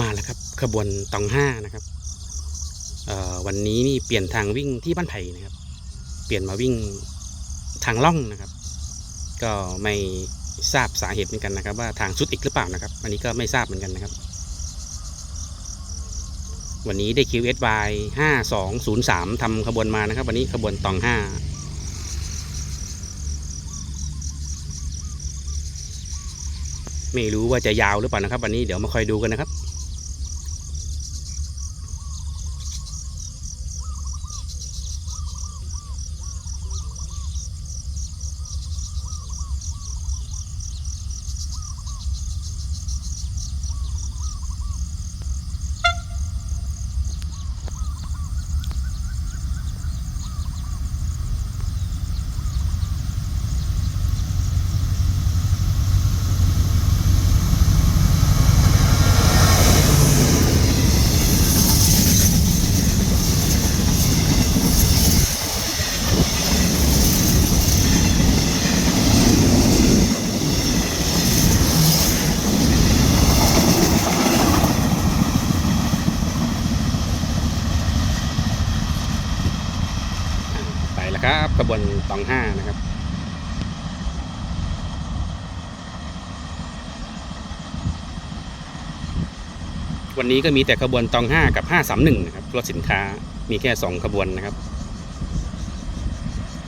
มาแล้วครับขบวนตองห้านะครับวันนี้นี่เปลี่ยนทางวิ่งที่บ้านไผ่นะครับ เปลี่ยนมาวิ่งทางล่องนะครับ ก็ไม่ทราบสาเหตุเหมือนกันนะครับ ว่าทางสุดอีกหรือเปล่านะครับ อันนี้ก็ไม่ทราบเหมือนกันนะครับ วันนี้ได้ QSY 5203ทำขบวนมานะครับ วันนี้ขบวนตองห้าไม่รู้ว่าจะยาวหรือเปล่านะครับ วันนี้เดี๋ยวมาคอยดูกันนะครับ ครับขบวนสองห้านะครับวันนี้ก็มีแต่ขบวนตองห้ากับห้าสามหนึ่งนะครับรถสินค้ามีแค่สองขบวนนะครับ